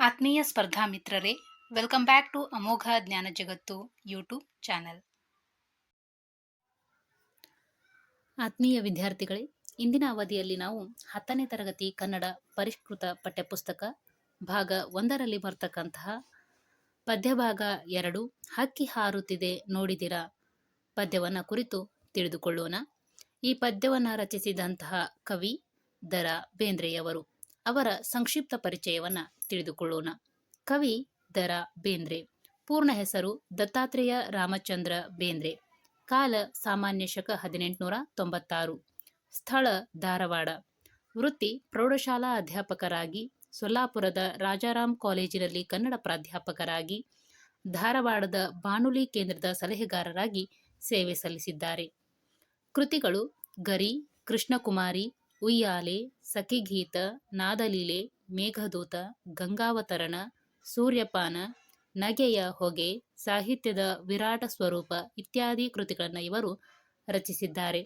ಆತ್ಮೀಯ ಸ್ಪರ್ಧಾ ಮಿತ್ರರೇ ವೆಲ್ಕಮ್ ಬ್ಯಾಕ್ ಟು ಅಮೋಘ ಜ್ಞಾನ ಜಗತ್ತು ಯೂಟ್ಯೂಬ್ ಚಾನೆಲ್ ಆತ್ಮೀಯ ವಿದ್ಯಾರ್ಥಿಗಳೇ, ಇಂದಿನ ಅವಧಿಯಲ್ಲಿ ನಾವು ಹತ್ತನೇ ತರಗತಿ ಕನ್ನಡ ಪರಿಷ್ಕೃತ ಪಠ್ಯಪುಸ್ತಕ ಭಾಗ ಒಂದರಲ್ಲಿ ಬರ್ತಕ್ಕಂತಹ ಪದ್ಯಭಾಗ ಎರಡು, ಹಕ್ಕಿ ಹಾರುತ್ತಿದೆ ನೋಡಿದಿರಾ ಪದ್ಯವನ್ನು ಕುರಿತು ತಿಳಿದುಕೊಳ್ಳೋಣ. ಈ ಪದ್ಯವನ್ನು ರಚಿಸಿದಂತಹ ಕವಿ ದರ ಬೇಂದ್ರೆಯವರು ಅವರ ಸಂಕ್ಷಿಪ್ತ ಪರಿಚಯವನ್ನು ತಿಳಿದುಕೊಳ್ಳೋಣ. ಕವಿ ದರ ಬೇಂದ್ರೆ. ಪೂರ್ಣ ಹೆಸರು ದತ್ತಾತ್ರೇಯ ರಾಮಚಂದ್ರ ಬೇಂದ್ರೆ. ಕಾಲ ಸಾಮಾನ್ಯ ಶಕ ಹದಿನೆಂಟುನೂರ ತೊಂಬತ್ತಾರು ಸ್ಥಳ ಧಾರವಾಡ. ವೃತ್ತಿ ಪ್ರೌಢಶಾಲಾ ಅಧ್ಯಾಪಕರಾಗಿ, ಸೊಲ್ಲಾಪುರದ ರಾಜಾರಾಮ್ ಕಾಲೇಜಿನಲ್ಲಿ ಕನ್ನಡ ಪ್ರಾಧ್ಯಾಪಕರಾಗಿ, ಧಾರವಾಡದ ಬಾನುಲಿ ಕೇಂದ್ರದ ಸಲಹೆಗಾರರಾಗಿ ಸೇವೆ ಸಲ್ಲಿಸಿದ್ದಾರೆ. ಕೃತಿಗಳು ಗರಿ, ಕೃಷ್ಣಕುಮಾರಿ, ಉಯ್ಯಾಲೆ, ಸಖಿಗೀತ, ನಾದಲೀಲೆ ಮೇಘದೂತ, ಗಂಗಾವತರಣ, ಸೂರ್ಯಪಾನ, ನಗೆಯ ಹೊಗೆ, ಸಾಹಿತ್ಯದ ವಿರಾಟ ಸ್ವರೂಪ ಇತ್ಯಾದಿ ಕೃತಿಗಳನ್ನು ಇವರು ರಚಿಸಿದ್ದಾರೆ.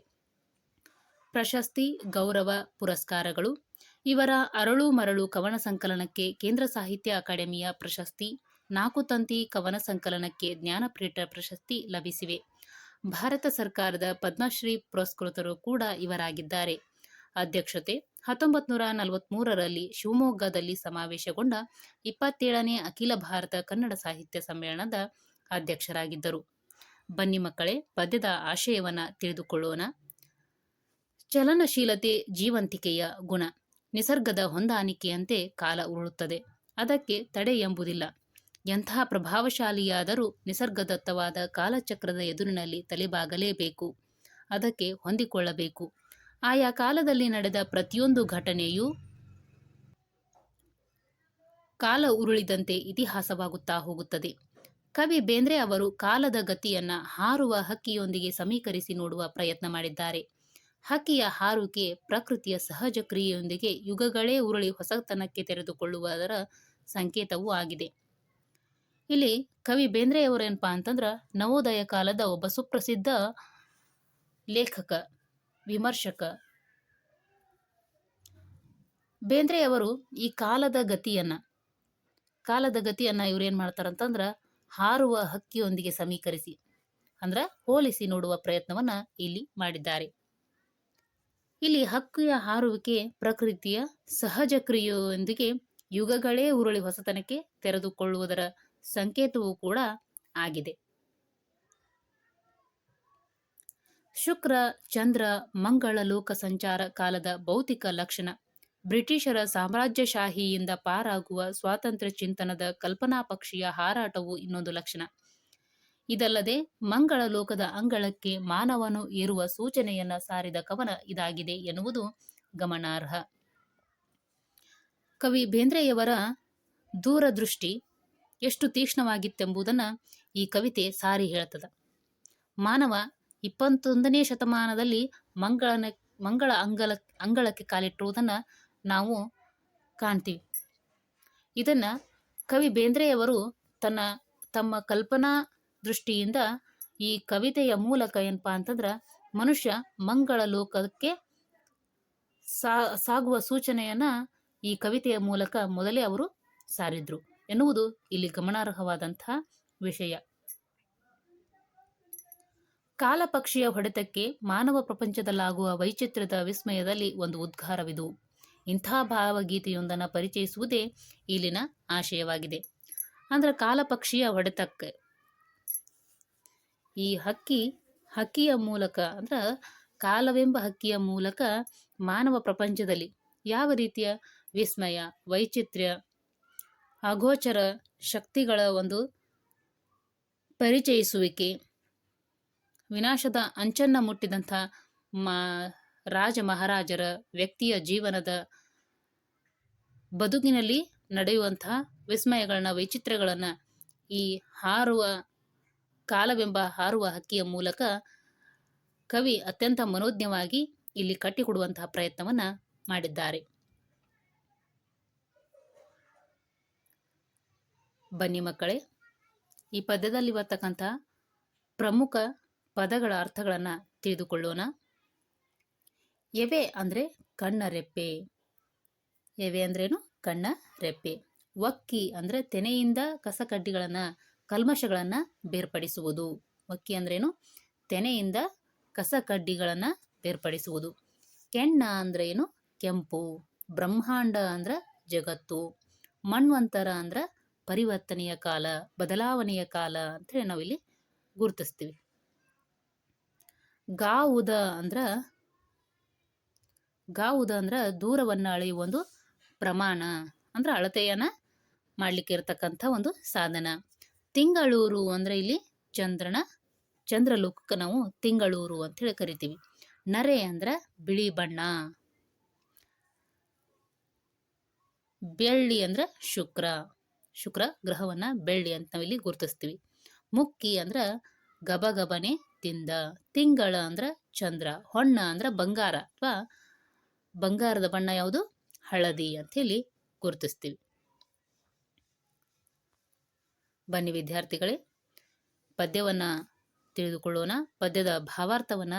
ಪ್ರಶಸ್ತಿ, ಗೌರವ ಪುರಸ್ಕಾರಗಳು, ಇವರ ಅರಳು ಮರಳು ಕವನ ಸಂಕಲನಕ್ಕೆ ಕೇಂದ್ರ ಸಾಹಿತ್ಯ ಅಕಾಡೆಮಿಯ ಪ್ರಶಸ್ತಿ, ನಾಲ್ಕು ತಂತಿ ಕವನ ಸಂಕಲನಕ್ಕೆ ಜ್ಞಾನಪೀಠ ಪ್ರಶಸ್ತಿ ಲಭಿಸಿವೆ. ಭಾರತ ಸರ್ಕಾರದ ಪದ್ಮಶ್ರೀ ಪುರಸ್ಕೃತರು ಕೂಡ ಇವರಾಗಿದ್ದಾರೆ. ಅಧ್ಯಕ್ಷತೆ ಹತ್ತೊಂಬತ್ತು ನೂರ ನಲವತ್ತ್ಮೂರರಲ್ಲಿ ಶಿವಮೊಗ್ಗದಲ್ಲಿ ಸಮಾವೇಶಗೊಂಡ ಇಪ್ಪತ್ತೇಳನೇ ಅಖಿಲ ಭಾರತ ಕನ್ನಡ ಸಾಹಿತ್ಯ ಸಮ್ಮೇಳನದ ಅಧ್ಯಕ್ಷರಾಗಿದ್ದರು. ಬನ್ನಿ ಮಕ್ಕಳೇ, ಪದ್ಯದ ಆಶಯವನ್ನು ತಿಳಿದುಕೊಳ್ಳೋಣ. ಚಲನಶೀಲತೆ ಜೀವಂತಿಕೆಯ ಗುಣ. ನಿಸರ್ಗದ ಹೊಂದಾಣಿಕೆಯಂತೆ ಕಾಲ ಉರುಳುತ್ತದೆ. ಅದಕ್ಕೆ ತಡೆ ಎಂಬುದಿಲ್ಲ. ಎಂತಹ ಪ್ರಭಾವಶಾಲಿಯಾದರೂ ನಿಸರ್ಗದತ್ತವಾದ ಕಾಲಚಕ್ರದ ಎದುರಿನಲ್ಲಿ ತಲೆಬಾಗಲೇಬೇಕು. ಅದಕ್ಕೆ ಹೊಂದಿಕೊಳ್ಳಬೇಕು. ಆಯಾ ಕಾಲದಲ್ಲಿ ನಡೆದ ಪ್ರತಿಯೊಂದು ಘಟನೆಯೂ ಕಾಲ ಉರುಳಿದಂತೆ ಇತಿಹಾಸವಾಗುತ್ತಾ ಹೋಗುತ್ತದೆ. ಕವಿ ಬೇಂದ್ರೆ ಅವರು ಕಾಲದ ಗತಿಯನ್ನ ಹಾರುವ ಹಕ್ಕಿಯೊಂದಿಗೆ ಸಮೀಕರಿಸಿ ನೋಡುವ ಪ್ರಯತ್ನ ಮಾಡಿದ್ದಾರೆ. ಹಕ್ಕಿಯ ಹಾರುವಿಕೆ ಪ್ರಕೃತಿಯ ಸಹಜ ಕ್ರಿಯೆಯೊಂದಿಗೆ ಯುಗಗಳೇ ಉರುಳಿ ಹೊಸತನಕ್ಕೆ ತೆರೆದುಕೊಳ್ಳುವುದರ ಸಂಕೇತವೂ ಆಗಿದೆ. ಇಲ್ಲಿ ಕವಿ ಬೇಂದ್ರೆಯವರೇನಪ್ಪ ಅಂತಂದ್ರೆ ನವೋದಯ ಕಾಲದ ಒಬ್ಬ ಸುಪ್ರಸಿದ್ಧ ಲೇಖಕ ವಿಮರ್ಶಕ. ಬೇಂದ್ರೆಯವರು ಈ ಕಾಲದ ಗತಿಯನ್ನ ಕಾಲದ ಗತಿಯನ್ನ ಇವ್ರು ಏನ್ ಮಾಡ್ತಾರಂತಂದ್ರ ಹಾರುವ ಹಕ್ಕಿಯೊಂದಿಗೆ ಸಮೀಕರಿಸಿ, ಅಂದ್ರ ಹೋಲಿಸಿ ನೋಡುವ ಪ್ರಯತ್ನವನ್ನ ಇಲ್ಲಿ ಮಾಡಿದ್ದಾರೆ. ಇಲ್ಲಿ ಹಕ್ಕಿಯ ಹಾರುವಿಕೆ ಪ್ರಕೃತಿಯ ಸಹಜ ಕ್ರಿಯೆಯೊಂದಿಗೆ ಯುಗಗಳೇ ಉರುಳಿ ಹೊಸತನಕ್ಕೆ ತೆರೆದುಕೊಳ್ಳುವುದರ ಸಂಕೇತವೂ ಕೂಡ ಆಗಿದೆ. ಶುಕ್ರ, ಚಂದ್ರ, ಮಂಗಳ ಲೋಕ ಸಂಚಾರ ಕಾಲದ ಭೌತಿಕ ಲಕ್ಷಣ. ಬ್ರಿಟಿಷರ ಸಾಮ್ರಾಜ್ಯಶಾಹಿಯಿಂದ ಪಾರಾಗುವ ಸ್ವಾತಂತ್ರ್ಯ ಚಿಂತನದ ಕಲ್ಪನಾ ಪಕ್ಷಿಯ ಹಾರಾಟವು ಇನ್ನೊಂದು ಲಕ್ಷಣ. ಇದಲ್ಲದೆ, ಮಂಗಳ ಲೋಕದ ಅಂಗಳಕ್ಕೆ ಮಾನವನು ಏರುವ ಸೂಚನೆಯನ್ನ ಸಾರಿದ ಕವನ ಇದಾಗಿದೆ ಎನ್ನುವುದು ಗಮನಾರ್ಹ. ಕವಿ ಬೇಂದ್ರೆಯವರ ದೂರದೃಷ್ಟಿ ಎಷ್ಟು ತೀಕ್ಷ್ಣವಾಗಿತ್ತೆಂಬುದನ್ನು ಈ ಕವಿತೆ ಸಾರಿ ಹೇಳ್ತದ. ಮಾನವ ಇಪ್ಪತ್ತೊಂದನೇ ಶತಮಾನದಲ್ಲಿ ಮಂಗಳನ, ಮಂಗಳ ಅಂಗಲ, ಅಂಗಳಕ್ಕೆ ಕಾಲಿಟ್ಟಿರುವುದನ್ನು ನಾವು ಕಾಣ್ತೀವಿ. ಇದನ್ನು ಕವಿ ಬೇಂದ್ರೆಯವರು ತನ್ನ, ತಮ್ಮ ಕಲ್ಪನಾ ದೃಷ್ಟಿಯಿಂದ ಈ ಕವಿತೆಯ ಮೂಲಕ ಏನಪ್ಪ ಅಂತಂದ್ರೆ ಮನುಷ್ಯ ಮಂಗಳ ಲೋಕಕ್ಕೆ ಸಾ, ಸಾಗುವ ಸೂಚನೆಯನ್ನ ಈ ಕವಿತೆಯ ಮೂಲಕ ಮೊದಲೇ ಅವರು ಸಾರಿದ್ರು ಎನ್ನುವುದು ಇಲ್ಲಿ ಗಮನಾರ್ಹವಾದಂತಹ ವಿಷಯ. ಕಾಲಪಕ್ಷಿಯ ಹೊಡೆತಕ್ಕೆ ಮಾನವ ಪ್ರಪಂಚದಲ್ಲಾಗುವ ವೈಚಿತ್ರ್ಯದ ವಿಸ್ಮಯದಲ್ಲಿ ಒಂದು ಉದ್ಗಾರವಿದು. ಇಂಥ ಭಾವಗೀತೆಯೊಂದನ್ನು ಪರಿಚಯಿಸುವುದೇ ಇಲ್ಲಿನ ಆಶಯವಾಗಿದೆ. ಅಂದ್ರೆ ಕಾಲಪಕ್ಷಿಯ ಹೊಡೆತಕ್ಕೆ. ಈ ಹಕ್ಕಿ, ಹಕ್ಕಿಯ ಮೂಲಕ ಅಂದ್ರೆ ಕಾಲವೆಂಬ ಹಕ್ಕಿಯ ಮೂಲಕ ಮಾನವ ಪ್ರಪಂಚದಲ್ಲಿ ಯಾವ ರೀತಿಯ ವಿಸ್ಮಯ, ವೈಚಿತ್ರ್ಯ, ಅಗೋಚರ ಶಕ್ತಿಗಳ ಒಂದು ಪರಿಚಯಿಸುವಿಕೆ ವಿನಾಶದ ಅಂಚನ್ನ ಮುಟ್ಟಿದಂಥ ಮಾ, ರಾಜ ಮಹಾರಾಜರ ವ್ಯಕ್ತಿಯ ಜೀವನದ ಬದುಕಿನಲ್ಲಿ ನಡೆಯುವಂತಹ ವಿಸ್ಮಯಗಳನ್ನ ವೈಚಿತ್ರ್ಯಗಳನ್ನು ಈ ಹಾರುವ, ಕಾಲವೆಂಬ ಹಾರುವ ಹಕ್ಕಿಯ ಮೂಲಕ ಕವಿ ಅತ್ಯಂತ ಮನೋಜ್ಞವಾಗಿ ಇಲ್ಲಿ ಕಟ್ಟಿಕೊಡುವಂತಹ ಪ್ರಯತ್ನವನ್ನ ಮಾಡಿದ್ದಾರೆ. ಬನ್ನಿ ಮಕ್ಕಳೇ, ಈ ಪದ್ಯದಲ್ಲಿ ಬರ್ತಕ್ಕಂಥ ಪ್ರಮುಖ ಪದಗಳ ಅರ್ಥಗಳನ್ನು ತಿಳಿದುಕೊಳ್ಳೋಣ. ಎವೆ ಅಂದರೆ ಕಣ್ಣ ರೆಪ್ಪೆ ಎವೆ ಅಂದ್ರೇನು? ಕಣ್ಣ ರೆಪ್ಪೆ ವಕ್ಕಿ ಅಂದರೆ ತೆನೆಯಿಂದ ಕಸಕಡ್ಡಿಗಳನ್ನು, ಕಲ್ಮಶಗಳನ್ನು ಬೇರ್ಪಡಿಸುವುದು. ವಕ್ಕಿ ಅಂದ್ರೇನು? ತೆನೆಯಿಂದ ಕಸಕಡ್ಡಿಗಳನ್ನು ಬೇರ್ಪಡಿಸುವುದು. ಕೆಣ್ಣ ಅಂದ್ರೆ ಏನು ಕೆಂಪು. ಬ್ರಹ್ಮಾಂಡ ಅಂದ್ರೆ ಜಗತ್ತು. ಮಣ್ವಂತರ ಅಂದ್ರೆ ಪರಿವರ್ತನೆಯ ಕಾಲ, ಬದಲಾವಣೆಯ ಕಾಲ ಅಂತೇಳಿ ನಾವಿಲ್ಲಿ ಗುರುತಿಸ್ತೀವಿ. ಗಾವುದ ಅಂದ್ರ ಗಾವುದ ಅಂದ್ರ ದೂರವನ್ನು ಅಳೆಯುವ ಒಂದು ಪ್ರಮಾಣ ಅಂದ್ರೆ ಅಳತೆಯನ್ನ ಮಾಡ್ಲಿಕ್ಕೆ ಇರತಕ್ಕಂಥ ಒಂದು ಸಾಧನ. ತಿಂಗಳೂರು ಅಂದ್ರೆ ಇಲ್ಲಿ ಚಂದ್ರನ, ಚಂದ್ರಲೋಕಕ್ಕೆ ನಾವು ತಿಂಗಳೂರು ಅಂತ ಹೇಳಿ ಕರಿತೀವಿ. ನರೆ ಅಂದ್ರ ಬಿಳಿ ಬಣ್ಣ. ಬೆಳ್ಳಿ ಅಂದ್ರ ಶುಕ್ರ. ಶುಕ್ರ ಗ್ರಹವನ್ನ ಬೆಳ್ಳಿ ಅಂತ ನಾವಿಲ್ಲಿ ಗುರುತಿಸ್ತೀವಿ. ಮುಕ್ಕಿ ಅಂದ್ರ ಗಬಗಬನೆ ತಿಂದ ತಿಂಗಳ ಅಂದ್ರ ಚಂದ್ರ, ಹೊಣ್ಣ ಅಂದ್ರ ಬಂಗಾರ ಅಥವಾ ಬಂಗಾರದ ಬಣ್ಣ ಯಾವುದು? ಹಳದಿ ಅಂತ ಹೇಳಿ ಗುರುತಿಸ್ತೀವಿ. ಬನ್ನಿ ವಿದ್ಯಾರ್ಥಿಗಳೇ, ಪದ್ಯವನ್ನ ತಿಳಿದುಕೊಳ್ಳೋಣ, ಪದ್ಯದ ಭಾವಾರ್ಥವನ್ನ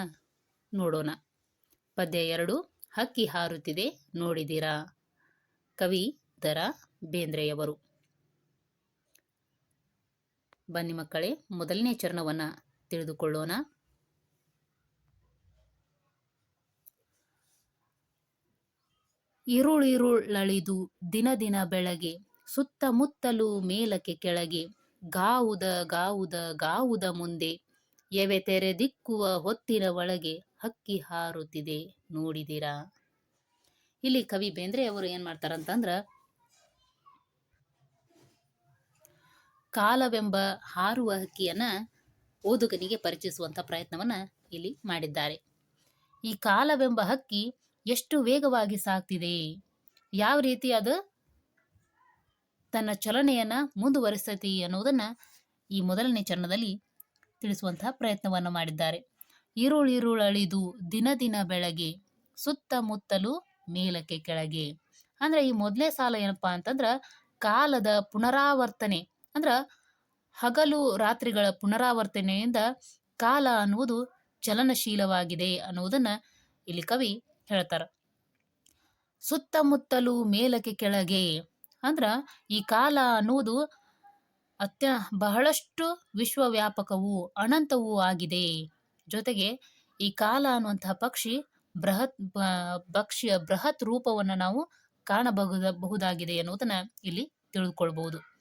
ನೋಡೋಣ. ಪದ್ಯ ಎರಡು, ಹಕ್ಕಿ ಹಾರುತ್ತಿದೆ ನೋಡಿದಿರಾ ಕವಿ ದರ ಬೇಂದ್ರೆಯವರು. ಬನ್ನಿ ಮಕ್ಕಳೇ, ಮೊದಲನೇ ಚರಣವನ್ನ ತಿಳಿದುಕೊಳ್ಳೋಣ. ಇರುಳಿರುಳಳಿದು ದಿನ ದಿನ ಬೆಳಗ್ಗೆ ಸುತ್ತಮುತ್ತಲು ಮೇಲಕ್ಕೆ ಕೆಳಗೆ, ಗಾವುದ ಗಾವುದ ಗಾವುದ ಮುಂದೆ, ಎವೆ ತೆರೆದಿಕ್ಕುವ ಹೊತ್ತಿನ ಒಳಗೆ ಹಕ್ಕಿ ಹಾರುತ್ತಿದೆ ನೋಡಿದಿರಾ. ಇಲ್ಲಿ ಕವಿ ಬೇಂದ್ರೆ ಅವರು ಏನ್ ಮಾಡ್ತಾರಂತಂದ್ರ, ಕಾಲವೆಂಬ ಹಾರುವ ಹಕ್ಕಿಯನ್ನ ಓದುಗನಿಗೆ ಪರಿಚಯಿಸುವಂತ ಪ್ರಯತ್ನವನ್ನ ಇಲ್ಲಿ ಮಾಡಿದ್ದಾರೆ. ಈ ಕಾಲವೆಂಬ ಹಕ್ಕಿ ಎಷ್ಟು ವೇಗವಾಗಿ ಸಾಗ್ತಿದೆ? ಯಾವ ರೀತಿ ಅದು ತನ್ನ ಚಲನೆಯನ್ನ ಮುಂದುವರಿಸ್ತೈತಿ ಅನ್ನೋದನ್ನ ಈ ಮೊದಲನೇ ಚರಣದಲ್ಲಿ ತಿಳಿಸುವಂತಹ ಪ್ರಯತ್ನವನ್ನು ಮಾಡಿದ್ದಾರೆ. ಇರುಳಿರುಳಳಿದು ದಿನ ದಿನ ಬೆಳಗ್ಗೆ ಸುತ್ತಮುತ್ತಲು ಮೇಲಕ್ಕೆ ಕೆಳಗೆ. ಅಂದ್ರೆ ಈ ಮೊದಲನೇ ಸಾಲ ಏನಪ್ಪಾ ಅಂತಂದ್ರ ಕಾಲದ ಪುನರಾವರ್ತನೆ, ಅಂದ್ರ ಹಗಲು ರಾತ್ರಿಗಳ ಪುನರಾವರ್ತನೆಯಿಂದ ಕಾಲ ಅನ್ನುವುದು ಚಲನಶೀಲವಾಗಿದೆ ಅನ್ನುವುದನ್ನ ಇಲ್ಲಿ ಕವಿ ಹೇಳ್ತಾರ. ಸುತ್ತಮುತ್ತಲು ಮೇಲಕ್ಕೆ ಕೆಳಗೆ ಅಂದ್ರ ಈ ಕಾಲ ಅನ್ನುವುದು ಅತ್ಯ ಬಹಳಷ್ಟು ವಿಶ್ವವ್ಯಾಪಕವು ಅನಂತವೂ ಆಗಿದೆ. ಜೊತೆಗೆ ಈ ಕಾಲ ಅನ್ನುವಂತಹ ಪಕ್ಷಿ ಬೃಹತ್ ಪಕ್ಷಿಯ ಬೃಹತ್ ರೂಪವನ್ನು ನಾವು ಕಾಣಬಹುದ, ಬಹುದಾಗಿದೆ ಅನ್ನೋದನ್ನ ಇಲ್ಲಿ ತಿಳಿದುಕೊಳ್ಬಹುದು.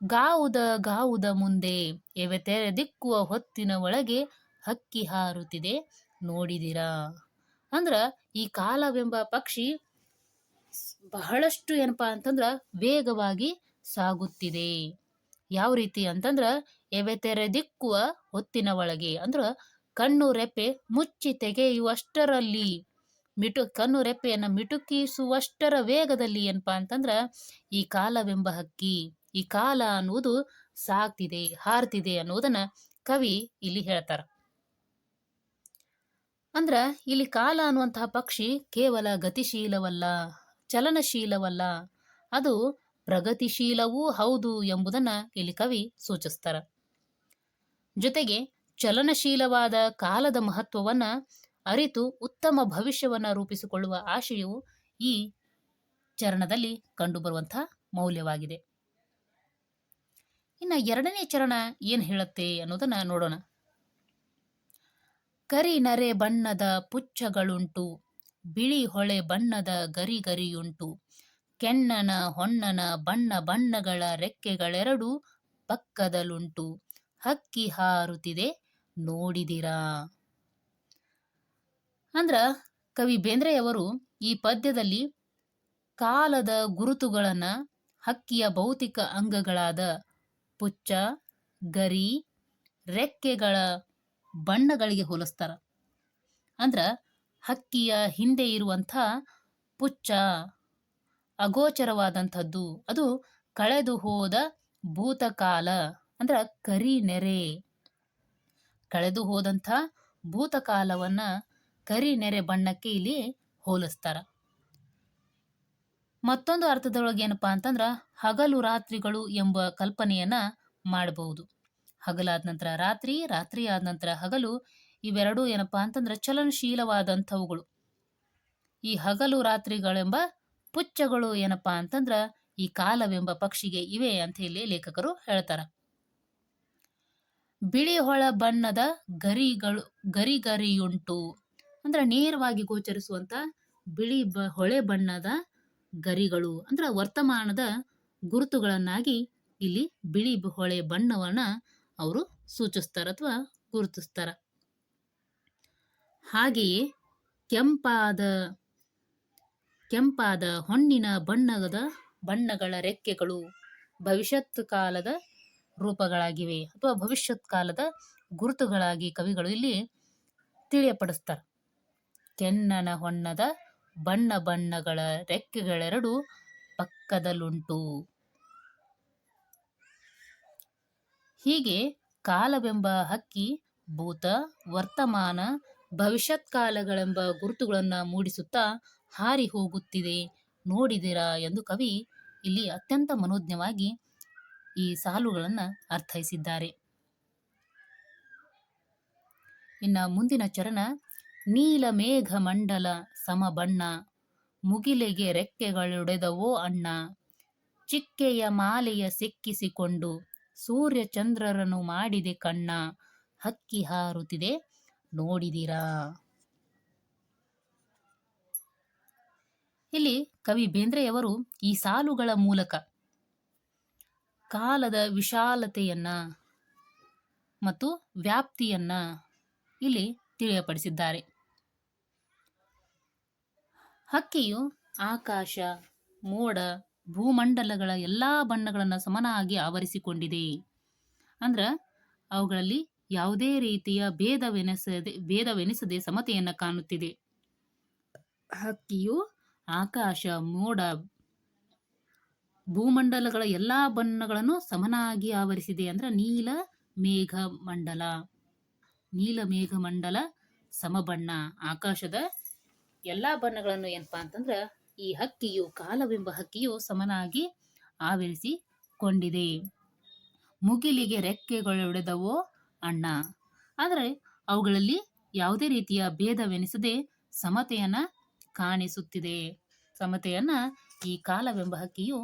ಗಾವುದ ಗಾವುದ ಮುಂದೆ ಎವೆತೆರೆ ದಿಕ್ಕುವ ಹೊತ್ತಿನ ಒಳಗೆ ಹಕ್ಕಿ ಹಾರುತ್ತಿದೆ. ನೋಡಿದಿರ? ಅಂದ್ರ ಈ ಕಾಲವೆಂಬ ಪಕ್ಷಿ ಬಹಳಷ್ಟು ಏನಪ್ಪಾ ಅಂತಂದ್ರ ವೇಗವಾಗಿ ಸಾಗುತ್ತಿದೆ. ಯಾವ ರೀತಿ ಅಂತಂದ್ರ ಎವೆ ತೆರೆದಿಕ್ಕುವ ಹೊತ್ತಿನ ಒಳಗೆ ಅಂದ್ರ ಕಣ್ಣು ರೆಪ್ಪೆ ಮುಚ್ಚಿ ತೆಗೆಯುವಷ್ಟರಲ್ಲಿ ಮಿಟು ಕಣ್ಣು ರೆಪ್ಪೆಯನ್ನು ಮಿಟುಕಿಸುವಷ್ಟರ ವೇಗದಲ್ಲಿ ಏನಪ್ಪಾ ಅಂತಂದ್ರ ಈ ಕಾಲವೆಂಬ ಹಕ್ಕಿ ಈ ಕಾಲ ಅನ್ನುವುದು ಸಾಗ್ತಿದೆ, ಹಾರ್ತಿದೆ ಅನ್ನೋದನ್ನ ಕವಿ ಇಲ್ಲಿ ಹೇಳ್ತಾರ. ಅಂದ್ರ ಇಲ್ಲಿ ಕಾಲ ಅನ್ನುವಂತಹ ಪಕ್ಷಿ ಕೇವಲ ಗತಿಶೀಲವಲ್ಲ, ಚಲನಶೀಲವಲ್ಲ, ಅದು ಪ್ರಗತಿಶೀಲವೂ ಹೌದು ಎಂಬುದನ್ನ ಇಲ್ಲಿ ಕವಿ ಸೂಚಿಸ್ತಾರ. ಜೊತೆಗೆ ಚಲನಶೀಲವಾದ ಕಾಲದ ಮಹತ್ವವನ್ನ ಅರಿತು ಉತ್ತಮ ಭವಿಷ್ಯವನ್ನ ರೂಪಿಸಿಕೊಳ್ಳುವ ಆಶಯವು ಈ ಚರಣದಲ್ಲಿ ಕಂಡುಬರುವಂತಹ ಮೌಲ್ಯವಾಗಿದೆ. ಇನ್ನು ಎರಡನೇ ಚರಣ ಏನ್ ಹೇಳುತ್ತೆ ಅನ್ನೋದನ್ನ ನೋಡೋಣ. ಕರಿ ನರೆ ಬಣ್ಣದ ಪುಚ್ಚಗಳುಂಟು, ಬಿಳಿ ಹೊಳೆ ಬಣ್ಣದ ಗರಿಗರಿಯುಂಟು, ಕೆನ್ನನ ಹೊನ್ನನ ಬಣ್ಣ ಬಣ್ಣಗಳ ರೆಕ್ಕೆಗಳೆರಡು ಪಕ್ಕದಲ್ಲುಂಟು ಹಕ್ಕಿ ಹಾರುತ್ತಿದೆ, ನೋಡಿದಿರಾ? ಅಂದ್ರ ಕವಿ ಬೇಂದ್ರೆಯವರು ಈ ಪದ್ಯದಲ್ಲಿ ಕಾಲದ ಗುರುತುಗಳನ್ನ ಹಕ್ಕಿಯ ಭೌತಿಕ ಅಂಗಗಳಾದ ಪುಚ್ಚ, ಗರಿ, ರೆಕ್ಕೆಗಳ ಬಣ್ಣಗಳಿಗೆ ಹೋಲಿಸ್ತಾರ. ಅಂದ್ರ ಹಕ್ಕಿಯ ಹಿಂದೆ ಇರುವಂಥ ಪುಚ್ಚ, ಅಗೋಚರವಾದಂಥದ್ದು, ಅದು ಕಳೆದು ಹೋದ ಭೂತಕಾಲ, ಅಂದ್ರೆ ಕರಿ ನೆರೆ. ಕಳೆದು ಹೋದಂಥ ಭೂತಕಾಲವನ್ನ ಕರಿ ನೆರೆ ಬಣ್ಣಕ್ಕೆ ಇಲ್ಲಿ ಹೋಲಿಸ್ತಾರ. ಮತ್ತೊಂದು ಅರ್ಥದೊಳಗೆ ಏನಪ್ಪಾ ಅಂತಂದ್ರ ಹಗಲು ರಾತ್ರಿಗಳು ಎಂಬ ಕಲ್ಪನೆಯನ್ನ ಮಾಡಬಹುದು ಹಗಲಾದ ನಂತರ ರಾತ್ರಿ ರಾತ್ರಿ ಆದ ನಂತರ ಹಗಲು ಇವೆರಡೂ ಏನಪ್ಪಾ ಅಂತಂದ್ರ ಚಲನಶೀಲವಾದಂಥವುಗಳು. ಈ ಹಗಲು ರಾತ್ರಿಗಳೆಂಬ ಪುಚ್ಚಗಳು ಏನಪ್ಪಾ ಅಂತಂದ್ರ ಈ ಕಾಲವೆಂಬ ಪಕ್ಷಿಗೆ ಇವೆ ಅಂತ ಇಲ್ಲಿ ಲೇಖಕರು ಹೇಳ್ತಾರ. ಬಿಳಿ ಹೊಳ ಬಣ್ಣದ ಗರಿಗಳು, ಗರಿಗರಿಯುಂಟು. ಅಂದ್ರೆ ನೇರವಾಗಿ ಗೋಚರಿಸುವಂತ ಬಿಳಿ ಹೊಳೆ ಬಣ್ಣದ ಗರಿಗಳು ಅಂದ್ರೆ ವರ್ತಮಾನದ ಗುರುತುಗಳನ್ನಾಗಿ ಇಲ್ಲಿ ಬಿಳಿ ಹೊಳೆ ಬಣ್ಣವನ್ನ ಅವರು ಸೂಚಿಸ್ತಾರ ಅಥವಾ ಗುರುತಿಸ್ತಾರ. ಹಾಗೆಯೇ ಕೆಂಪಾದ ಕೆಂಪಾದ ಹೊನ್ನಿನ ಬಣ್ಣದ ಬಣ್ಣಗಳ ರೆಕ್ಕೆಗಳು ಭವಿಷ್ಯತ್ ಕಾಲದ ರೂಪಗಳಾಗಿವೆ ಅಥವಾ ಭವಿಷ್ಯತ್ ಕಾಲದ ಗುರುತುಗಳಾಗಿ ಕವಿಗಳು ಇಲ್ಲಿ ತಿಳಿಯಪಡಿಸ್ತಾರೆ. ಕೆನ್ನನ ಹೊನ್ನದ ಬಣ್ಣ ಬಣ್ಣಗಳ ರೆಕ್ಕೆಗಳೆರಡು ಪಕ್ಕದಲ್ಲುಂಟು ಹೀಗೆ ಕಾಲವೆಂಬ ಹಕ್ಕಿ ಭೂತ, ವರ್ತಮಾನ, ಭವಿಷ್ಯತ್ ಕಾಲಗಳೆಂಬ ಗುರುತುಗಳನ್ನು ಮೂಡಿಸುತ್ತಾ ಹಾರಿ ಹೋಗುತ್ತಿದೆ. ನೋಡಿದಿರಾ ಎಂದು ಕವಿ ಇಲ್ಲಿ ಅತ್ಯಂತ ಮನೋಜ್ಞವಾಗಿ ಈ ಸಾಲುಗಳನ್ನು ಅರ್ಥೈಸಿದ್ದಾರೆ. ಇನ್ನ ಮುಂದಿನ ಚರಣ ನೀಲ ಮೇಘ ಮಂಡಲ ಸಮಬಣ್ಣ, ಮುಗಿಲೆಗೆ ರೆಕ್ಕೆಗಳೊಡೆದವೋ ಅಣ್ಣ. ಚಿಕ್ಕೆಯ ಮಾಲೆಯ ಸಿಕ್ಕಿಸಿಕೊಂಡು ಸೂರ್ಯಚಂದ್ರರನ್ನು ಮಾಡಿದೆ ಕಣ್ಣ. ಹಕ್ಕಿ ಹಾರುತ್ತಿದೆ, ನೋಡಿದಿರಾ? ಇಲ್ಲಿ ಕವಿ ಬೇಂದ್ರೆಯವರು ಈ ಸಾಲುಗಳ ಮೂಲಕ ಕಾಲದ ವಿಶಾಲತೆಯನ್ನ ಮತ್ತು ವ್ಯಾಪ್ತಿಯನ್ನ ಇಲ್ಲಿ ತಿಳಿಯಪಡಿಸಿದ್ದಾರೆ. ಹಕ್ಕಿಯು ಆಕಾಶ, ಮೋಡ, ಭೂಮಂಡಲಗಳ ಎಲ್ಲಾ ಬಣ್ಣಗಳನ್ನು ಸಮನಾಗಿ ಆವರಿಸಿಕೊಂಡಿದೆ. ಅಂದ್ರ ಅವುಗಳಲ್ಲಿ ಯಾವುದೇ ರೀತಿಯ ಭೇದವೆನಿಸದೆ ಭೇದವೆನಿಸದೆ ಸಮತೆಯನ್ನು ಕಾಣುತ್ತಿದೆ. ಹಕ್ಕಿಯು ಆಕಾಶ, ಮೋಡ, ಭೂಮಂಡಲಗಳ ಎಲ್ಲಾ ಬಣ್ಣಗಳನ್ನು ಸಮನಾಗಿ ಆವರಿಸಿದೆ ಅಂದ್ರೆ ನೀಲ ಮೇಘ ಮಂಡಲ ನೀಲ ಮೇಘ ಮಂಡಲ ಸಮಬಣ್ಣ, ಆಕಾಶದ ಎಲ್ಲಾ ಬಣ್ಣಗಳನ್ನು ಏನಪ್ಪಾ ಅಂತಂದ್ರ ಈ ಹಕ್ಕಿಯು, ಕಾಲವೆಂಬ ಹಕ್ಕಿಯು ಸಮನಾಗಿ ಆವರಿಸಿಕೊಂಡಿದೆ ಮುಗಿಲಿಗೆ ರೆಕ್ಕೆಗಳೊಡೆದವೋ ಅಣ್ಣ? ಆದರೆ ಅವುಗಳಲ್ಲಿ ಯಾವುದೇ ರೀತಿಯ ಭೇದವೆನಿಸದೆ ಸಮತೆಯನ್ನ ಕಾಣಿಸುತ್ತಿದೆ. ಸಮತೆಯನ್ನ ಈ ಕಾಲವೆಂಬ ಹಕ್ಕಿಯು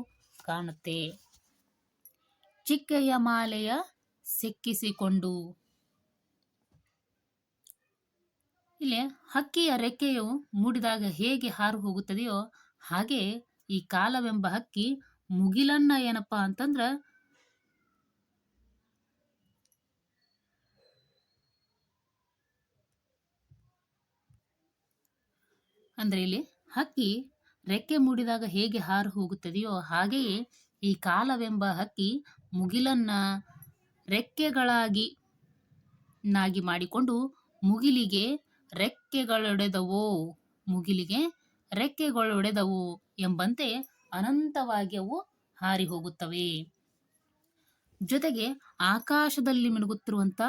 ಕಾಣುತ್ತೆ. ಚಿಕ್ಕೆಯ ಮಾಲೆಯ ಸಿಕ್ಕಿಸಿಕೊಂಡು ಇಲ್ಲಿ ಹಕ್ಕಿಯ ರೆಕ್ಕೆಯು ಮೂಡಿದಾಗ ಹೇಗೆ ಹಾರು ಹೋಗುತ್ತದೆಯೋ ಹಾಗೆ ಈ ಕಾಲವೆಂಬ ಹಕ್ಕಿ ಮುಗಿಲನ್ನ ಏನಪ್ಪಾ ಅಂತಂದ್ರ ಅಂದ್ರೆ ಇಲ್ಲಿ ಹಕ್ಕಿ ರೆಕ್ಕೆ ಮೂಡಿದಾಗ ಹೇಗೆ ಹಾರು ಹೋಗುತ್ತದೆಯೋ ಹಾಗೆಯೇ ಈ ಕಾಲವೆಂಬ ಹಕ್ಕಿ ಮುಗಿಲನ್ನ ರೆಕ್ಕೆಗಳಾಗಿ ನಾಗಿ ಮಾಡಿಕೊಂಡು ಮುಗಿಲಿಗೆ ರೆಕ್ಕೆಗಳೊಡೆದವೋ ಮುಗಿಲಿಗೆ ರೆಕ್ಕೆಗಳೊಡೆದವು ಎಂಬಂತೆ ಅನಂತವಾಗಿ ಅವು ಹಾರಿ ಹೋಗುತ್ತವೆ ಜೊತೆಗೆ ಆಕಾಶದಲ್ಲಿ ಮಿನುಗುತ್ತಿರುವಂತ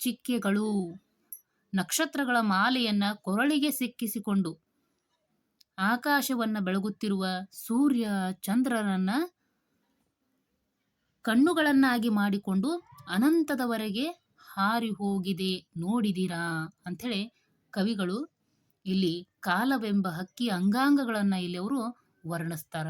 ಚಿಕ್ಕೆಗಳು ನಕ್ಷತ್ರಗಳ ಮಾಲೆಯನ್ನ ಕೊರಳಿಗೆ ಸಿಕ್ಕಿಸಿಕೊಂಡು ಆಕಾಶವನ್ನ ಬೆಳಗುತ್ತಿರುವ ಸೂರ್ಯ ಚಂದ್ರರನ್ನ ಕಣ್ಣುಗಳನ್ನಾಗಿ ಮಾಡಿಕೊಂಡು ಅನಂತದವರೆಗೆ ಹಾರಿ ಹೋಗಿದೆ ನೋಡಿದಿರಾ? ಅಂಥೇಳಿ ಕವಿಗಳು ಇಲ್ಲಿ ಕಾಲವೆಂಬ ಹಕ್ಕಿ ಅಂಗಾಂಗಗಳನ್ನ ಇಲ್ಲಿ ಅವರು ವರ್ಣಿಸ್ತಾರ.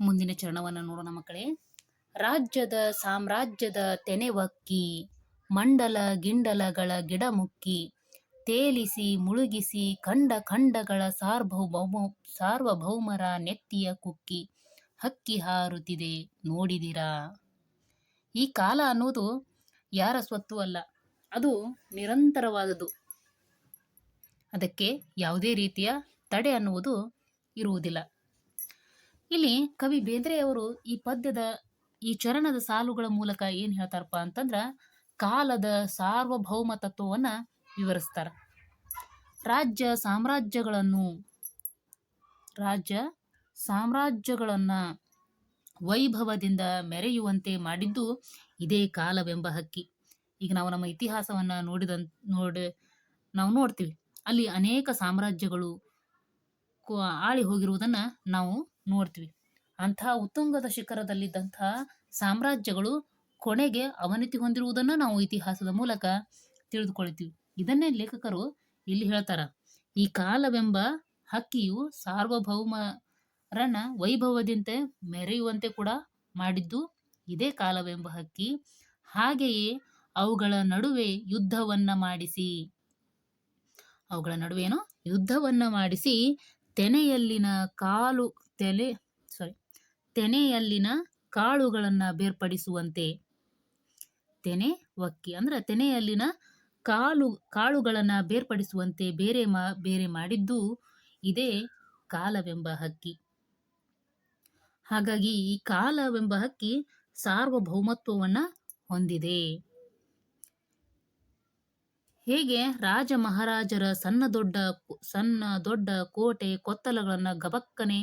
ಮುಂದಿನ ಚರಣವನ್ನ ನೋಡೋಣ ಮಕ್ಕಳೇ. ರಾಜ್ಯದ ಸಾಮ್ರಾಜ್ಯದ ತೆನೆವಕ್ಕಿ ಮಂಡಲ ಗಿಂಡಲಗಳ ಗಿಡಮುಕ್ಕಿ ತೇಲಿಸಿ ಮುಳುಗಿಸಿ ಖಂಡ ಖಂಡಗಳ ಸಾರ್ವಭೌಮ, ಸಾರ್ವಭೌಮರ ನೆತ್ತಿಯ ಕುಕ್ಕಿ ಹಕ್ಕಿ ಹಾರುತ್ತಿದೆ ನೋಡಿದಿರಾ. ಈ ಕಾಲ ಅನ್ನೋದು ಯಾರ ಸ್ವತ್ತು ಅಲ್ಲ, ಅದು ನಿರಂತರವಾದದ್ದು. ಅದಕ್ಕೆ ಯಾವುದೇ ರೀತಿಯ ತಡೆ ಅನ್ನುವುದು ಇರುವುದಿಲ್ಲ. ಇಲ್ಲಿ ಕವಿ ಬೇಂದ್ರೆಯವರು ಈ ಪದ್ಯದ, ಈ ಚರಣದ ಸಾಲುಗಳ ಮೂಲಕ ಏನು ಹೇಳ್ತಾರಪ್ಪ ಅಂತಂದ್ರ ಕಾಲದ ಸಾರ್ವಭೌಮ ತತ್ವವನ್ನು ವಿವರಿಸ್ತಾರ. ರಾಜ್ಯ ಸಾಮ್ರಾಜ್ಯಗಳನ್ನು, ರಾಜ್ಯ ಸಾಮ್ರಾಜ್ಯಗಳನ್ನ ವೈಭವದಿಂದ ಮೆರೆಯುವಂತೆ ಮಾಡಿದ್ದು ಇದೇ ಕಾಲವೆಂಬ ಹಕ್ಕಿ. ಈಗ ನಾವು ನಮ್ಮ ಇತಿಹಾಸವನ್ನ ನೋಡಿದ ನೋಡ, ನಾವು ನೋಡ್ತೀವಿ. ಅಲ್ಲಿ ಅನೇಕ ಸಾಮ್ರಾಜ್ಯಗಳು ಆಳಿ ಹೋಗಿರುವುದನ್ನ ನಾವು ನೋಡ್ತೀವಿ. ಅಂತಹ ಉತ್ತುಂಗದ ಶಿಖರದಲ್ಲಿದ್ದಂತಹ ಸಾಮ್ರಾಜ್ಯಗಳು ಕೊನೆಗೆ ಅವನತಿ ಹೊಂದಿರುವುದನ್ನ ನಾವು ಇತಿಹಾಸದ ಮೂಲಕ ತಿಳಿದುಕೊಳ್ತೀವಿ. ಇದನ್ನೇ ಲೇಖಕರು ಇಲ್ಲಿ ಹೇಳ್ತಾರ. ಈ ಕಾಲವೆಂಬ ಹಕ್ಕಿಯು ಸಾರ್ವಭೌಮರನ್ನ ವೈಭವದಂತೆ ಮೆರೆಯುವಂತೆ ಕೂಡ ಮಾಡಿದ್ದು ಇದೇ ಕಾಲವೆಂಬ ಹಕ್ಕಿ. ಹಾಗೆಯೇ ಅವುಗಳ ನಡುವೆ ಯುದ್ಧವನ್ನ ಮಾಡಿಸಿ. ಅವುಗಳ ನಡುವೆ ಏನು ಯುದ್ಧವನ್ನ ಮಾಡಿಸಿ ತೆನೆಯಲ್ಲಿನ ಕಾಲು, ತೆಲೆ ಸಾರಿ ತೆನೆಯಲ್ಲಿನ ಕಾಳುಗಳನ್ನ ಬೇರ್ಪಡಿಸುವಂತೆ. ತೆನೆ, ಒಕ್ಕಿ ಅಂದ್ರೆ ತೆನೆಯಲ್ಲಿನ ಕಾಲು, ಕಾಳುಗಳನ್ನ ಬೇರ್ಪಡಿಸುವಂತೆ ಬೇರೆ ಮಾ, ಬೇರೆ ಮಾಡಿದ್ದು ಇದೇ ಕಾಲವೆಂಬ ಹಕ್ಕಿ. ಹಾಗಾಗಿ ಈ ಕಾಲವೆಂಬ ಹಕ್ಕಿ ಸಾರ್ವಭೌಮತ್ವವನ್ನ ಹೊಂದಿದೆ. ಹೇಗೆ ರಾಜ ಮಹಾರಾಜರ ಸಣ್ಣ ದೊಡ್ಡ ಸಣ್ಣ ದೊಡ್ಡ ಕೋಟೆ ಕೊತ್ತಲಗಳನ್ನ ಗಬಕ್ಕನೆ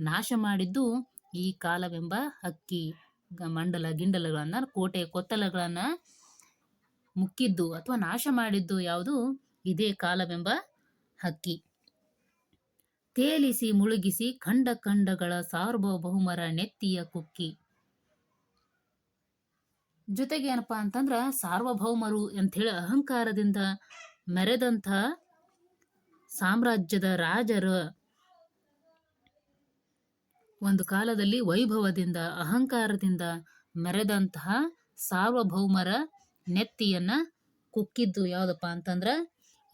ನಾಶ ಮಾಡಿದ್ದು ಈ ಕಾಲವೆಂಬ ಹಕ್ಕಿ. ಮಂಡಲ ಗಿಂಡಲಗಳನ್ನ, ಕೋಟೆ ಕೊತ್ತಲಗಳನ್ನ ಮುಕ್ಕಿದ್ದು ಅಥವಾ ನಾಶ ಮಾಡಿದ್ದು ಯಾವುದು? ಇದೇ ಕಾಲವೆಂಬ ಹಕ್ಕಿ. ತೇಲಿಸಿ ಮುಳುಗಿಸಿ ಖಂಡ ಖಂಡಗಳ ಸಾರ್ವಭೌಮರ ನೆತ್ತಿಯ ಕುಕ್ಕಿ. ಜೊತೆಗೆ ಏನಪ್ಪಾ ಅಂತಂದ್ರ ಸಾರ್ವಭೌಮರು ಅಂಥೇಳಿ ಅಹಂಕಾರದಿಂದ ಮೆರೆದಂಥ ಸಾಮ್ರಾಜ್ಯದ ರಾಜರ ಒಂದು ಕಾಲದಲ್ಲಿ ವೈಭವದಿಂದ, ಅಹಂಕಾರದಿಂದ ಮೆರೆದಂತಹ ಸಾರ್ವಭೌಮರ ನೆತ್ತಿಯನ್ನ ಕುಕ್ಕಿದ್ದು ಯಾವುದಪ್ಪ ಅಂತಂದ್ರೆ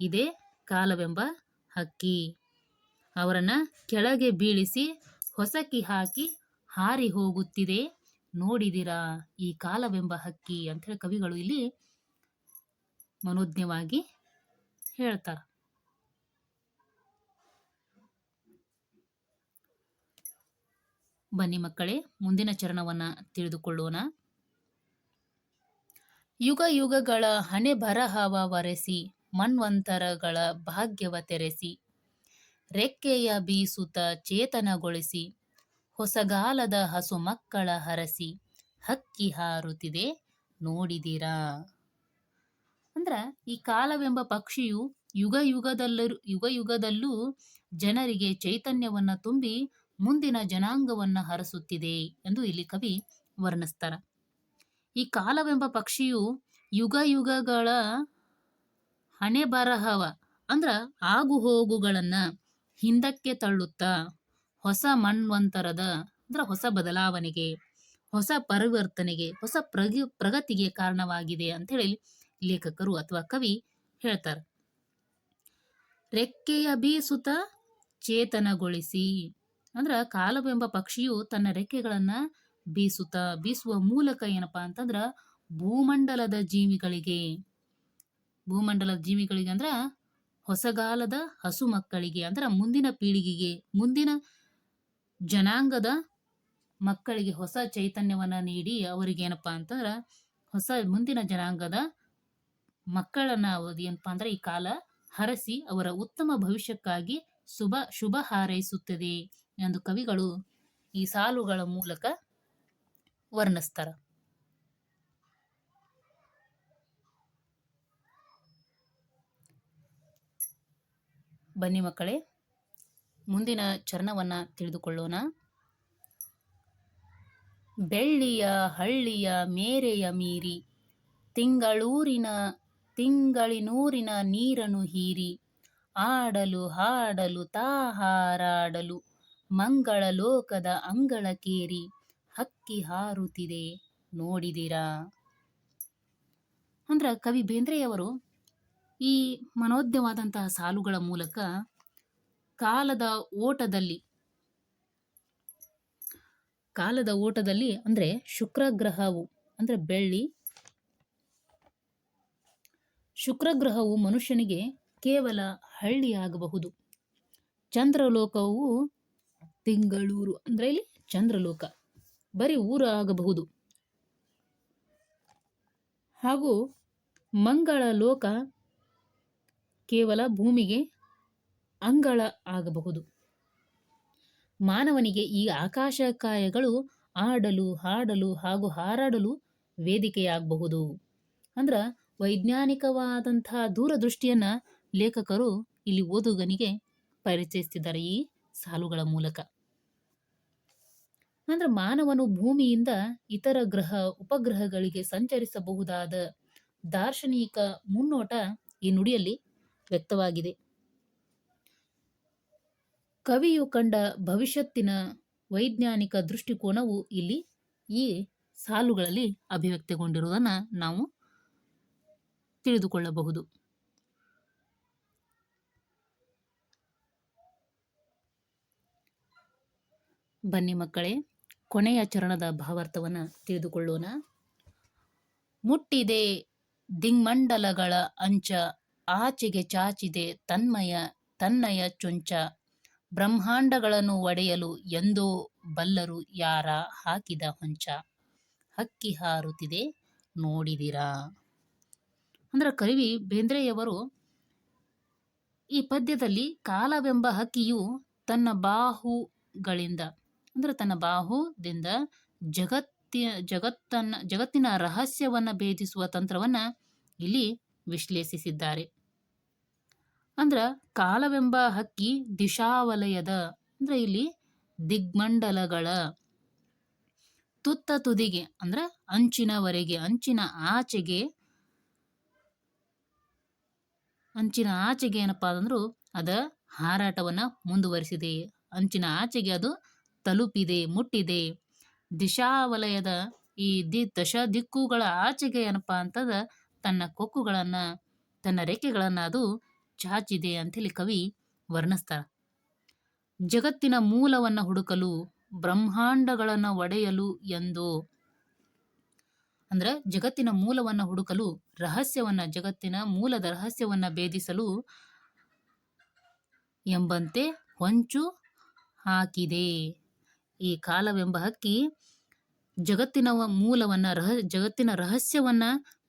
ಇದೇ ಕಾಲವೆಂಬ ಹಕ್ಕಿ. ಅವರನ್ನ ಕೆಳಗೆ ಬೀಳಿಸಿ ಹೊಸಕಿ ಹಾಕಿ ಹಾರಿ ಹೋಗುತ್ತಿದೆ. ನೋಡಿದಿರಾ ಈ ಕಾಲವೆಂಬ ಹಕ್ಕಿ ಅಂಥೇಳಿ ಕವಿಗಳು ಇಲ್ಲಿ ಮನೋಜ್ಞವಾಗಿ ಹೇಳ್ತಾರ. ಬನ್ನಿ ಮಕ್ಕಳೇ, ಮುಂದಿನ ಚರಣವನ್ನ ತಿಳಿದುಕೊಳ್ಳೋಣ. ಯುಗ ಯುಗಗಳ ಹಣೆ ಬರಹವ ವರೆಸಿ, ಮನ್ವಂತರಗಳ ಭಾಗ್ಯವ ತೆರೆಸಿ ರೆಕ್ಕೆಯ ಬೀಸುತ ಚೇತನಗೊಳಿಸಿ, ಹೊಸಗಾಲದ ಹಸು ಮಕ್ಕಳ ಹರಸಿ, ಹಕ್ಕಿ ಹಾರುತ್ತಿದೆ ನೋಡಿದಿರಾ? ಅಂದ್ರ ಈ ಕಾಲವೆಂಬ ಪಕ್ಷಿಯು ಯುಗ ಯುಗದಲ್ಲೂ ಯುಗ ಯುಗದಲ್ಲೂ ಜನರಿಗೆ ಚೈತನ್ಯವನ್ನ ತುಂಬಿ ಮುಂದಿನ ಜನಾಂಗವನ್ನ ಹರಸುತ್ತಿದೆ ಎಂದು ಇಲ್ಲಿ ಕವಿ ವರ್ಣಿಸ್ತಾರ. ಈ ಕಾಲವೆಂಬ ಪಕ್ಷಿಯು ಯುಗ ಯುಗಗಳ ಹಣೆ ಬರಹವ ಅಂದ್ರ ಆಗು ಹೋಗುಗಳನ್ನ ಹಿಂದಕ್ಕೆ ತಳ್ಳುತ್ತಾ ಹೊಸ ಮನ್ವಂತರದ, ಅಂದ್ರ ಹೊಸ ಬದಲಾವಣೆಗೆ, ಹೊಸ ಪರಿವರ್ತನೆಗೆ, ಹೊಸ ಪ್ರಗಿ, ಪ್ರಗತಿಗೆ ಕಾರಣವಾಗಿದೆ ಅಂತ ಹೇಳಿ ಲೇಖಕರು ಅಥವಾ ಕವಿ ಹೇಳ್ತಾರೆ. ರೆಕ್ಕೆಯ ಬೀಸುತ ಚೇತನಗೊಳಿಸಿ, ಅಂದ್ರ ಕಾಲವೆಂಬ ಪಕ್ಷಿಯು ತನ್ನ ರೆಕ್ಕೆಗಳನ್ನ ಬೀಸುತ್ತ, ಬೀಸುವ ಮೂಲಕ ಏನಪ್ಪಾ ಅಂತಂದ್ರ ಭೂಮಂಡಲದ ಜೀವಿಗಳಿಗೆ ಭೂಮಂಡಲದ ಜೀವಿಗಳಿಗೆ ಅಂದ್ರ ಹೊಸಗಾಲದ ಹಸು ಮಕ್ಕಳಿಗೆ ಅಂದ್ರ ಮುಂದಿನ ಪೀಳಿಗೆಗೆ, ಮುಂದಿನ ಜನಾಂಗದ ಮಕ್ಕಳಿಗೆ ಹೊಸ ಚೈತನ್ಯವನ್ನ ನೀಡಿ ಅವರಿಗೆ ಏನಪ್ಪಾ ಅಂತಂದ್ರ ಹೊಸ ಮುಂದಿನ ಜನಾಂಗದ ಮಕ್ಕಳನ್ನ ಅವರು ಏನಪ್ಪಾ ಅಂದ್ರೆ ಈ ಕಾಲ ಹರಸಿ ಅವರ ಉತ್ತಮ ಭವಿಷ್ಯಕ್ಕಾಗಿ ಶುಭ ಶುಭ ಹಾರೈಸುತ್ತದೆ ಎಂದು ಕವಿಗಳು ಈ ಸಾಲುಗಳ ಮೂಲಕ ವರ್ಣಿಸ್ತಾರ. ಬನ್ನಿ ಮಕ್ಕಳೇ. ಮುಂದಿನ ಚರಣವನ್ನ ತಿಳಿದುಕೊಳ್ಳೋಣ. ಬೆಳ್ಳಿಯ, ಹಳ್ಳಿಯ, ಮೇರೆಯ ಮೀರಿ, ತಿಂಗಳೂರಿನ, ತಿಂಗಳಿನೂರಿನ ನೀರನು ಹೀರಿ, ಆಡಲು, ಹಾಡಲು, ತಾಹಾರಾಡಲು, ಮಂಗಳ ಲೋಕದ ಅಂಗಳಕೇರಿ ಹಕ್ಕಿ ಹಾರುತ್ತಿದೆ ನೋಡಿದಿರಾ. ಅಂದ್ರ ಕವಿ ಬೇಂದ್ರೆಯವರು ಈ ಮನೋಜ್ಞವಾದಂತಹ ಸಾಲುಗಳ ಮೂಲಕ ಕಾಲದ ಓಟದಲ್ಲಿ ಕಾಲದ ಓಟದಲ್ಲಿ ಅಂದ್ರೆ ಶುಕ್ರ ಗ್ರಹವು ಅಂದ್ರೆ ಬೆಳ್ಳಿ, ಶುಕ್ರ ಗ್ರಹವು ಮನುಷ್ಯನಿಗೆ ಕೇವಲ ಹಳ್ಳಿಯಾಗಬಹುದು. ಚಂದ್ರಲೋಕವು ತಿಂಗಳೂರು ಅಂದ್ರೆ ಇಲ್ಲಿ ಚಂದ್ರಲೋಕ, ಬರೀ ಊರು ಆಗಬಹುದು. ಹಾಗೂ ಮಂಗಳ ಲೋಕ ಕೇವಲ ಭೂಮಿಗೆ ಅಂಗಳ ಆಗಬಹುದು. ಮಾನವನಿಗೆ ಈ ಆಕಾಶಕಾಯಗಳು ಆಡಲು, ಹಾಡಲು ಹಾಗೂ ಹಾರಾಡಲು ವೇದಿಕೆಯಾಗಬಹುದು. ಅಂದ್ರ ವೈಜ್ಞಾನಿಕವಾದಂತಹ ದೂರದೃಷ್ಟಿಯನ್ನ ಲೇಖಕರು ಇಲ್ಲಿ ಓದುಗನಿಗೆ ಪರಿಚಯಿಸ್ತಿದ್ದಾರೆ ಈ ಸಾಲುಗಳ ಮೂಲಕ. ಅಂದ್ರೆ ಮಾನವನು ಭೂಮಿಯಿಂದ ಇತರ ಗ್ರಹ, ಉಪಗ್ರಹಗಳಿಗೆ ಸಂಚರಿಸಬಹುದಾದ ದಾರ್ಶನಿಕ ಮುನ್ನೋಟ ಈ ನುಡಿಯಲ್ಲಿ ವ್ಯಕ್ತವಾಗಿದೆ. ಕವಿಯು ಕಂಡ ಭವಿಷ್ಯತ್ತಿನ ವೈಜ್ಞಾನಿಕ ದೃಷ್ಟಿಕೋನವು ಇಲ್ಲಿ ಈ ಸಾಲುಗಳಲ್ಲಿ ಅಭಿವ್ಯಕ್ತಿಗೊಂಡಿರುವುದನ್ನು ನಾವು ತಿಳಿದುಕೊಳ್ಳಬಹುದು. ಬನ್ನಿ ಮಕ್ಕಳೇ, ಕೊನೆಯ ಚರಣದ ಭಾವಾರ್ಥವನ್ನು ತಿಳಿದುಕೊಳ್ಳೋಣ. ಮುಟ್ಟಿದೆ ದಿಗ್ಮಂಡಲಗಳ ಅಂಚ ಆಚೆಗೆ ಚಾಚಿದೆ ತನ್ಮಯ, ತನ್ನಯ ಚುಂಚ. ಬ್ರಹ್ಮಾಂಡಗಳನ್ನು ಒಡೆಯಲು ಎಂದೋ ಬಲ್ಲರು ಯಾರ ಹಾಕಿದ ಹೊಂಚ. ಹಕ್ಕಿ ಹಾರುತ್ತಿದೆ, ನೋಡಿದಿರಾ? ಅಂದ್ರೆ ಕವಿ ಬೇಂದ್ರೆಯವರು ಈ ಪದ್ಯದಲ್ಲಿ ಕಾಲವೆಂಬ ಹಕ್ಕಿಯು ತನ್ನ ಬಾಹುಗಳಿಂದ, ಅಂದ್ರೆ ತನ್ನ ಬಾಹುದಿಂದ ಜಗತ್ತಿ, ಜಗತ್ತನ್ನ, ಜಗತ್ತಿನ ರಹಸ್ಯವನ್ನ ಭೇದಿಸುವ ತಂತ್ರವನ್ನ ಇಲ್ಲಿ ವಿಶ್ಲೇಷಿಸಿದ್ದಾರೆ. ಅಂದ್ರ ಕಾಲವೆಂಬ ಹಕ್ಕಿ ದಿಶಾವಲಯದ, ಅಂದ್ರೆ ಇಲ್ಲಿ ದಿಗ್ಮಂಡಲಗಳ. ತುತ್ತ ತುದಿಗೆ, ಅಂದ್ರ ಅಂಚಿನವರೆಗೆ, ಅಂಚಿನ ಆಚೆಗೆ. ಅಂಚಿನ ಆಚೆಗೆ ಏನಪ್ಪಾ ಅಂದ್ರು, ಅದ ಹಾರಾಟವನ್ನ ಮುಂದುವರಿಸಿದೆ. ಅಂಚಿನ ಆಚೆಗೆ ಅದು ತಲುಪಿದೆ, ಮುಟ್ಟಿದೆ. ದಿಶಾವಲಯದ ಈ ದಿ ದಶ ದಿಕ್ಕುಗಳ ಆಚೆಗೆ ಏನಪ್ಪಾ ಅಂತದ, ತನ್ನ ಕೊಕ್ಕುಗಳನ್ನ, ತನ್ನ ರೆಕ್ಕೆಗಳನ್ನ ಅದು ಚಾಚಿದೆ ಅಂತೇಳಿ ಕವಿ ವರ್ಣಿಸ್ತಾರ. ಜಗತ್ತಿನ ಮೂಲವನ್ನ ಹುಡುಕಲು ಬ್ರಹ್ಮಾಂಡಗಳನ್ನ ಒಡೆಯಲು ಎಂದು ಅಂದ್ರೆ ಜಗತ್ತಿನ ಮೂಲವನ್ನ ಹುಡುಕಲು ರಹಸ್ಯವನ್ನ, ಜಗತ್ತಿನ ಮೂಲದ ರಹಸ್ಯವನ್ನ ಭೇದಿಸಲು ಎಂಬಂತೆ ಹೊಂಚು ಹಾಕಿದೆ. ಈ ಕಾಲವೆಂಬ ಹಕ್ಕಿ ಜಗತ್ತಿನ ಮೂಲವನ್ನ ರಹ, ಜಗತ್ತಿನ ರಹಸ್ಯವನ್ನ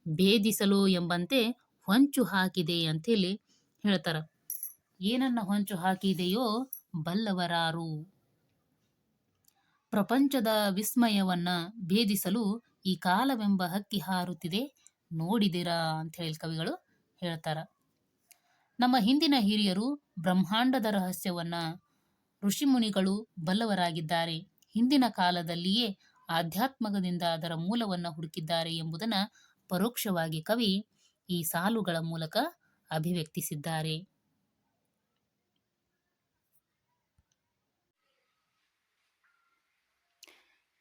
ಭೇದಿಸಲು ಎಂಬಂತೆ ಹೊಂಚು ಹಾಕಿದೆ ಅಂತೇಳಿ ಹೇಳ್ತಾರ, ಏನನ್ನ ಹೊಂಚು ಹಾಕಿದೆಯೋ ಬಲ್ಲವರಾರು. ಪ್ರಪಂಚದ ವಿಸ್ಮಯವನ್ನ ಭೇದಿಸಲು ಈ ಕಾಲವೆಂಬ ಹಕ್ಕಿ ಹಾರುತ್ತಿದೆ, ನೋಡಿದಿರಾ ಅಂತ ಹೇಳಿ ಕವಿಗಳು ಹೇಳ್ತಾರ. ನಮ್ಮ ಹಿಂದಿನ ಹಿರಿಯರು ಬ್ರಹ್ಮಾಂಡದ ರಹಸ್ಯವನ್ನ, ಋಷಿಮುನಿಗಳು ಬಲ್ಲವರಾಗಿದ್ದಾರೆ, ಹಿಂದಿನ ಕಾಲದಲ್ಲಿಯೇ ಆಧ್ಯಾತ್ಮಕದಿಂದ ಅದರ ಮೂಲವನ್ನು ಹುಡುಕಿದ್ದಾರೆ ಎಂಬುದನ್ನ ಪರೋಕ್ಷವಾಗಿ ಕವಿ ಈ ಸಾಲುಗಳ ಮೂಲಕ ಅಭಿವ್ಯಕ್ತಿಸಿದ್ದಾರೆ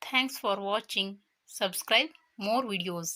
thanks for watching subscribe more videos